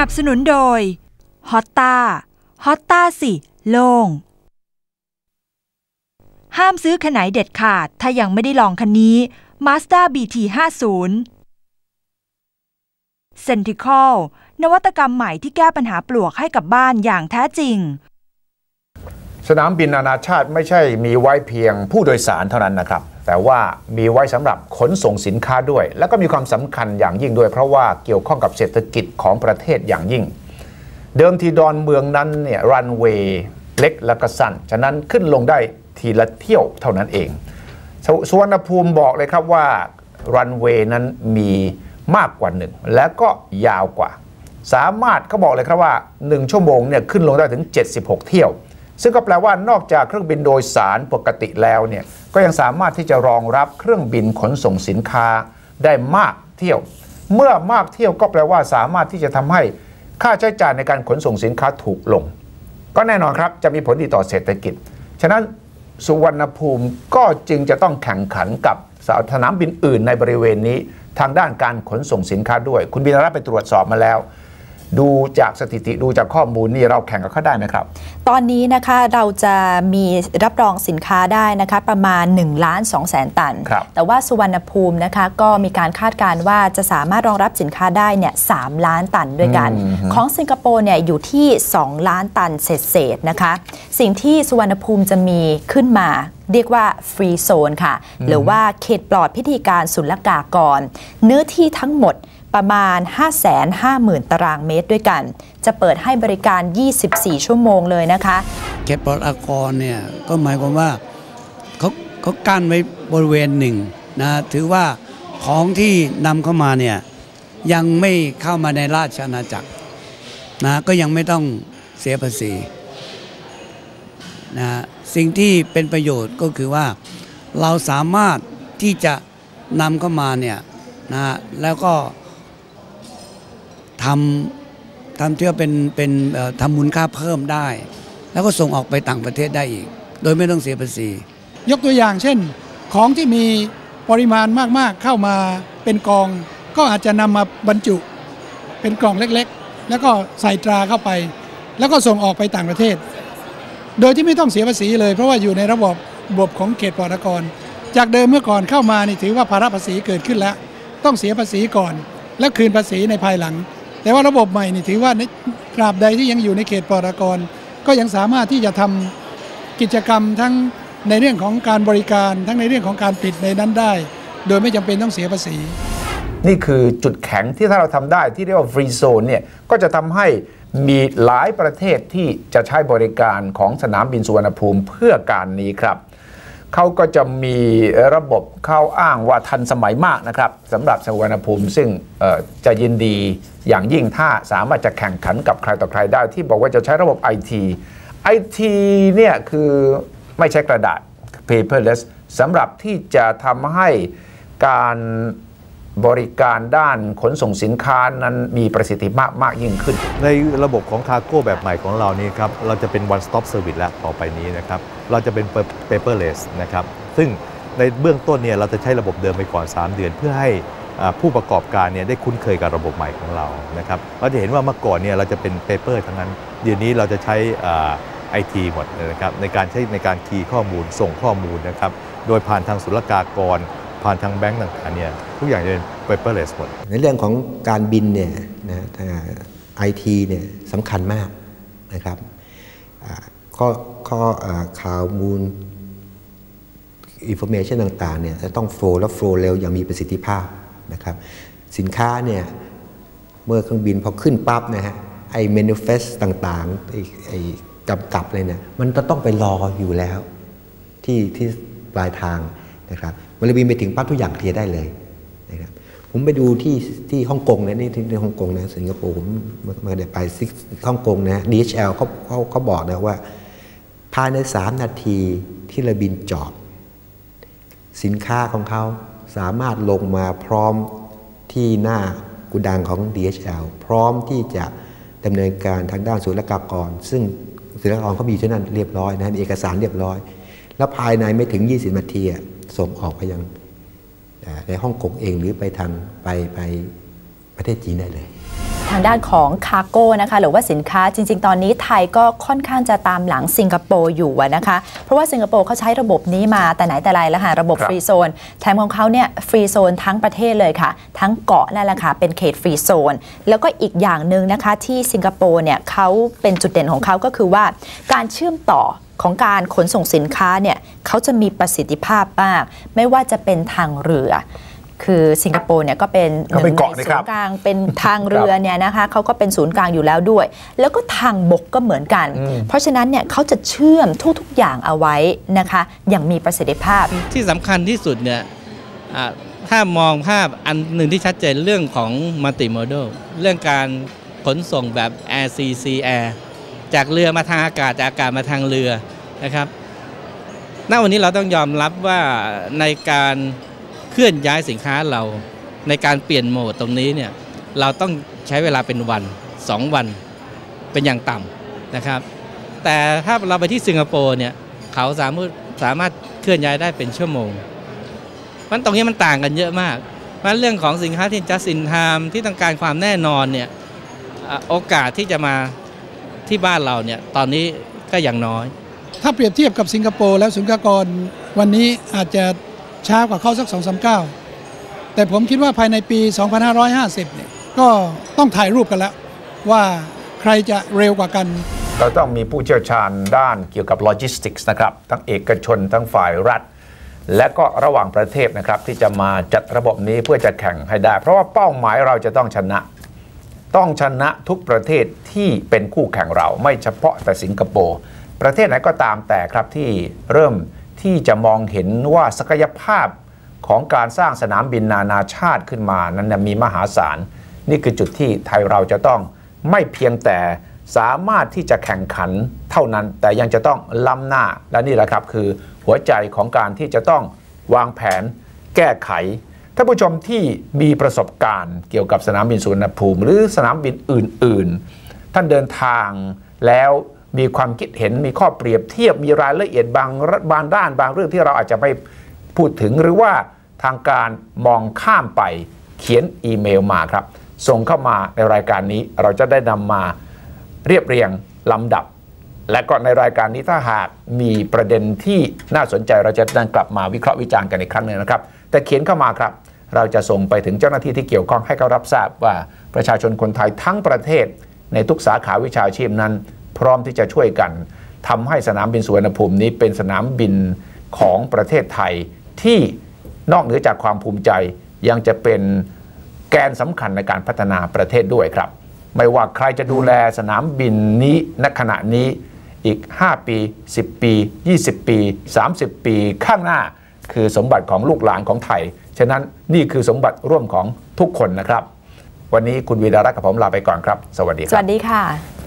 นับสนุนโดยฮอตตาฮอตตาสิโล่ง ห้ามซื้อขนายเด็ดขาด ถ้ายังไม่ได้ลองคันนี้ Mazda BT 50 Centrical นวัตกรรมใหม่ที่แก้ปัญหาปลวกให้กับบ้านอย่างแท้จริง สนามบินนานาชาติไม่ใช่มีไว้เพียงผู้โดยสารเท่านั้นนะครับ แต่ว่ามีไว้สำหรับขนส่งสินค้าด้วย แล้วก็มีความสำคัญอย่างยิ่งด้วย เพราะว่าเกี่ยวข้องกับเศรษฐกิจของประเทศอย่างยิ่ง เดิมทีดอนเมืองนั้นเนี่ยรันเวย์เล็กและก็สั้น ฉะนั้นขึ้นลงได้ทีละเที่ยวเท่านั้นเองสสุวรรณภูมิบอกเลยครับว่ารันเวย์นั้นมีมากกว่าหนึ่งและก็ยาวกว่า สามารถเขาบอกเลยครับว่า 1 ชั่วโมงเนี่ยขึ้นลงได้ถึง 76 เที่ยว ซึ่งก็แปลว่านอกจากเครื่องบินโดยสารปกติแล้วเนี่ยก็ยังสามารถที่จะรองรับเครื่องบินขนส่งสินค้าได้มากเที่ยว เมื่อมากเที่ยวก็แปลว่าสามารถที่จะทำให้ค่าใช้จ่ายในการขนส่งสินค้าถูกลง ก็แน่นอนครับจะมีผลดีต่อเศรษฐกิจ ฉะนั้นสุวรรณภูมิก็จึงจะต้องแข่งขันกับสนามบินอื่นในบริเวณนี้ ทางด้านการขนส่งสินค้าด้วย คุณบินรัตไปตรวจสอบมาแล้ว ดูจากสถิติดูจากข้อมูลนี่เราแข่งกับเขาได้ไหมครับ ตอนนี้นะคะเราจะมีรับรองสินค้าได้นะคะประมาณ1ล้าน2แสนตันครับแต่ว่าสุวรรณภูมินะคะก็มีการคาดการณ์ว่าจะสามารถรองรับสินค้าได้เนี่ยสล้านตันด้วยกัน ของสิงคโปร์เนี่ยอยู่ที่ 2 ล้านตันเศษๆนะคะ สิ่งที่สุวรรณภูมิจะมีขึ้นมาเรียกว่าฟรีโซนค่ะ หรือว่าเขตปลอดพิธีการศุลกากร เนื้อที่ทั้งหมด ประมาณ 550,000 ตารางเมตรด้วยกัน จะเปิดให้บริการ 24 ชั่วโมงเลยนะคะเขตปลอดอากรเนี่ยก็หมายความว่าเขาเขากั้นไว้บริเวณหนึ่งนะถือว่าของที่นำเข้ามาเนี่ยยังไม่เข้ามาในราชอาณาจักรนะก็ยังไม่ต้องเสียภาษีนะสิ่งที่เป็นประโยชน์ก็คือว่าเราสามารถที่จะนำเข้ามาเนี่ยนะแล้วก็ ทำทำที่ว่าเป็นเป็นทำมูลค่าเพิ่มได้ แล้วก็ส่งออกไปต่างประเทศได้อีก โดยไม่ต้องเสียภาษี ยกตัวอย่างเช่น ของที่มีปริมาณมากๆเข้ามาเป็นกอง ก็อาจจะนำมาบรรจุเป็นกล่องเล็กๆ แล้วก็ใส่ตราเข้าไป แล้วก็ส่งออกไปต่างประเทศ โดยที่ไม่ต้องเสียภาษีเลย เพราะว่าอยู่ในระบบระบบของเขตปลอดกร จากเดิมเมื่อก่อนเข้ามานี่ถือว่าภาระภาษีเกิดขึ้นแล้ว ต้องเสียภาษีก่อน แล้วคืนภาษีในภายหลัง แต่ว่าระบบใหม่นี่ถือว่าในตราบใดที่ยังอยู่ในเขตปลอดอากร ก็ยังสามารถที่จะทำกิจกรรมทั้งในเรื่องของการบริการทั้งในเรื่องของการปิดในนั้นได้ โดยไม่จำเป็นต้องเสียภาษี นี่คือจุดแข็งที่ถ้าเราทำได้ที่เรียกว่าฟรีโซนเนี่ยก็จะทำให้มีหลายประเทศที่จะใช้บริการของสนามบินสุวรรณภูมิเพื่อการนี้ครับ เขาก็จะมีระบบเข้าอ้างว่าทันสมัยมากนะครับสำหรับสวรรณภูมิ ซึ่งจะยินดีอย่างยิ่งถ้าสามารถจะแข่งขันกับใครต่อใครได้ที่บอกว่าจะใช้ระบบ IT IT เนี่ยคือไม่ใช้กระดาษ paperless สำหรับที่จะทำให้การ บริการด้านขนส่งสินค้านั้นมีประสิทธิภาพมากยิ่งขึ้น ในระบบของคาร์โก้แบบใหม่ของเรานี่ครับ เราจะเป็น one stop service แล้วต่อไปนี้นะครับ เราจะเป็น paperless นะครับ ซึ่งในเบื้องต้นเนี่ยเราจะใช้ระบบเดิมไปก่อน 3 เดือน เพื่อให้ผู้ประกอบการเนี่ยได้คุ้นเคยกับระบบใหม่ของเรานะครับเราจะเห็นว่าเมื่อก่อนเนี่ยเราจะเป็นเปเปอร์ทั้งนั้น เดี๋ยวนี้เราจะใช้ไอทีหมดนะครับในการใช้ในการคีย์ข้อมูลส่งข้อมูลนะครับโดยผ่านทางศุลกากร ผ่านทางแบงก์ต่างๆเนี่ยทุกอย่างจะเป็น paperless หมด ในเรื่องของการบินเนี่ยนะไอทีเนี่ยสำคัญมากนะครับข้อข้อข่าวมูลอินโฟเมชันต่างๆเนี่ยจะต้องโฟล์และโฟล์เร็วอย่างมีประสิทธิภาพนะครับสินค้าเนี่ยเมื่อเครื่องบินพอขึ้นปั๊บนะฮะไอ้ manifest ต่างๆไอ้ไอ้กำกับเลยเนี่ยมันจะต้องไปรออยู่แล้วที่ที่ปลายทางนะครับ มันเลยบินไปถึงปั๊บทุกอย่างเคลียร์ได้เลยนะครับผมไปดูที่ที่ฮ่องกงนะนี่ที่ฮ่องกงนะสิงคโปร์ผมมามาได้ไปซิฮ่องกงนะ DHL เขาเขาเขาบอกนะว่า ภายใน 3 นาทีที่เราบินจอด สินค้าของเขาสามารถลงมาพร้อมที่หน้ากุดังของ DHL พร้อมที่จะดำเนินการทางด้านศุลกากร ซึ่งศุลกากรเขามีที่นั่นเรียบร้อยนะมีเอกสารเรียบร้อย แล้วภายในไม่ถึง 20 นาทีอะส่งออกไปยังเอ่อในฮ่องกงเองหรือไปทางไปไปประเทศจีนได้เลย ทางด้านของคาร์โก้นะคะหรือว่าสินค้าจริง ๆ ตอนนี้ไทยก็ค่อนข้างจะตามหลังสิงคโปร์อยู่อะนะคะเพราะว่าสิงคโปร์เขาใช้ระบบนี้มาแต่ไหนแต่ไรแล้วค่ะระบบครับฟรีโซนแถมของเขาเนี่ยฟรีโซนทั้งประเทศเลยค่ะ ทั้งเกาะนั่นแหละค่ะเป็นเขตฟรีโซน แล้วก็อีกอย่างหนึ่งนะคะที่สิงคโปร์เนี่ยเขาเป็นจุดเด่นของเขาก็คือว่าการเชื่อมต่อ ของการขนส่งสินค้าเนี่ยเขาจะมีประสิทธิภาพมาก ไม่ว่าจะเป็นทางเรือ คือสิงคโปร์เนี่ยก็เป็นเขาเป็นเกาะหนะงคในรับศูนย์กลางเป็นทางเรือเนี่ยนะคะเขาก็เป็นศูนย์กลางอยู่แล้วด้วย แล้วก็ทางบกก็เหมือนกัน เพราะฉะนั้นเนี่ยเขาจะเชื่อมทุกๆอย่างเอาไว้นะคะอย่างมีประสิทธิภาพที่สำคัญที่สุดเนี่ยอ่าถ้ามองภาพอันหนึ่งที่ชัดเจนเรื่องของมัลติโมด l เรื่องการขนส่งแบบ Air Sea Sea Air จากเรือมาทางอากาศจากอากาศมาทางเรือนะครับณวันนี้เราต้องยอมรับว่าในการเคลื่อนย้ายสินค้าเราในการเปลี่ยนโหมดตรงนี้เนี่ยเราต้องใช้เวลาเป็นวัน 2 วันเป็นอย่างต่ำนะครับ แต่ถ้าเราไปที่สิงคโปร์เนี่ยเขาสามารถสามารถเคลื่อนย้ายได้เป็นชั่วโมงมันตรงนี้มันต่างกันเยอะมากเพราะฉะนั้นเรื่องของสินค้าที่ just in time ที่ต้องการความแน่นอนเนี่ยโอกาสที่จะมา ที่บ้านเราเนี่ยตอนนี้ก็อย่างน้อย ถ้าเปรียบเทียบกับสิงคโปร์แล้วสุลกากรวันนี้อาจจะช้ากว่าเขาสัก2อสาแต่ผมคิดว่าภายในปี 2550 เนี่ยก็ต้องถ่ายรูปกันแล้ว ว่าใครจะเร็วกว่ากัน เราต้องมีผู้เชี่ยวชาญด้านเกี่ยวกับโลจิสติกส์นะครับ ทั้งเอกชนทั้งฝ่ายรัฐ และก็ระหว่างประเทศนะครับ ที่จะมาจัดระบบนี้เพื่อจะแข่งให้ได้ เพราะว่าเป้าหมายเราจะต้องชนะ ต้องชนะทุกประเทศที่เป็นคู่แข่งเราไม่เฉพาะแต่สิงคโปร์ประเทศไหนก็ตามแต่ครับที่เริ่มที่จะมองเห็นว่าศักยภาพของการสร้างสนามบินนานาชาติขึ้นมานั้นมีมหาศาล นี่คือจุดที่ไทยเราจะต้องไม่เพียงแต่สามารถที่จะแข่งขันเท่านั้น แต่ยังจะต้องล้ำหน้าและนี่แหละครับคือหัวใจของการที่จะต้องวางแผน แก้ไข ท่านผู้ชมที่มีประสบการณ์เกี่ยวกับสนามบินสุวรรณภูมิ หรือสนามบินอื่น ๆ ท่านเดินทางแล้วมีความคิดเห็นมีข้อเปรียบเทียบมีรายละเอียดบางบางด้านบางเรื่องที่เราอาจจะไม่พูดถึงหรือว่าทางการมองข้ามไปเขียนอีเมลมาครับ ส่งเข้ามาในรายการนี้เราจะได้นำมาเรียบเรียงลำดับ และก็ในรายการนี้ถ้าหากมีประเด็นที่น่าสนใจเราจะดันกลับมาวิเคราะห์วิจารณ์กันอีกครั้งหนึ่งนะครับ แต่เขียนเข้ามาครับ เราจะส่งไปถึงเจ้าหน้าที่ที่เกี่ยวข้องให้เขารับทราบว่าประชาชนคนไทยทั้งประเทศ ในทุกสาขาวิชาชีพนั้น พร้อมที่จะช่วยกันทำให้สนามบินสุวรรณภูมินี้เป็นสนามบินของประเทศไทยที่นอกเหนือจากความภูมิใจยังจะเป็นแกนสำคัญในการพัฒนาประเทศด้วยครับ ไม่ว่าใครจะดูแลสนามบินนี้ณขณะนี้อีก 5 ปี 10 ปี 20 ปี 30 ปีข้างหน้า คือสมบัติของลูกหลานของไทย ฉะนั้นนี่คือสมบัติร่วมของทุกคนนะครับ วันนี้คุณวีดารักษ์กับผมลาไปก่อนครับ สวัสดีครับ สวัสดีค่ะ